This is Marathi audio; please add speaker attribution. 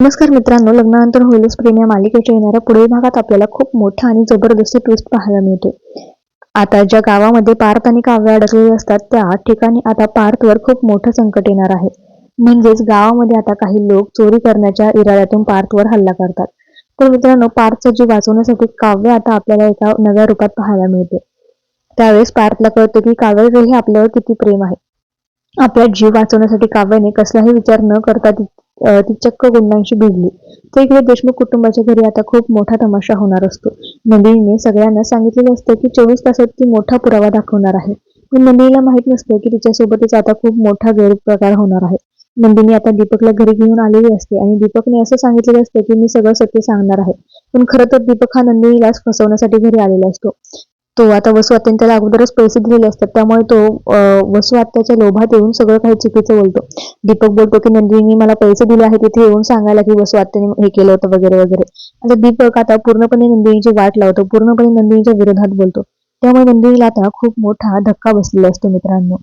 Speaker 1: नमस्कार मित्रांनो लग्नानंतर होईलच प्रेम या मालिकेच्या येणाऱ्या पुढील भागात आपल्याला खूप मोठा आणि जबरदस्त ट्विस्ट पाहायला मिळते. आता ज्या गावामध्ये पार्थ आणि काव्य अडकलेले असतात त्या ठिकाणी आता पार्थवर खूप मोठं संकट येणार आहे. म्हणजेच गावामध्ये आता काही लोक चोरी करण्याच्या इराद्यातून पार्थवर हल्ला करतात. तर मित्रांनो पार्थचा जीव वाचवण्यासाठी काव्य आता आपल्याला एका नव्या रूपात पाहायला मिळते. त्यावेळेस पार्थला कळतं की काव्याचं हे आपल्यावर किती प्रेम आहे. आपला जीव वाचवण्यासाठी काव्याने कसलाही विचार न करता ती चक्क गुंडांशी भिडली. तर इकडे देशमुख कुटुंबाच्या घरी आता खूप मोठा तमाशा होणार असतो. नंदिनीने सगळ्यांना सांगितलेलं असतं की चोवीस तासात ती मोठा पुरावा दाखवणार आहे. पण नंदिनीला माहीत नसतं की तिच्यासोबतच आता खूप मोठा गैरप्रकार होणार आहे. नंदिनी आता दीपकला घरी घेऊन आलेली असते आणि दीपकने असं सांगितलेलं असतं की मी सगळं सत्य सांगणार आहे. पण खरं तर दीपक हा नंदिनीलाच फसवण्यासाठी घरी आलेला असतो. तो आता वसू आत्याने त्याला अगोदरच पैसे दिलेले असतात. त्यामुळे तो वसू आत्याच्या लोभात येऊन सगळं काही चुकीचं बोलतो. दीपक बोलतो की नंदिनी मला पैसे दिले आहेत तिथे येऊन सांगायला की वसू आत्याने हे केलं होतं वगैरे वगैरे. आता दीपक आता पूर्णपणे नंदिनीची वाट लावतो पूर्णपणे नंदिनीच्या विरोधात बोलतो. त्यामुळे नंदिनीला आता खूप मोठा धक्का बसलेला असतो मित्रांनो.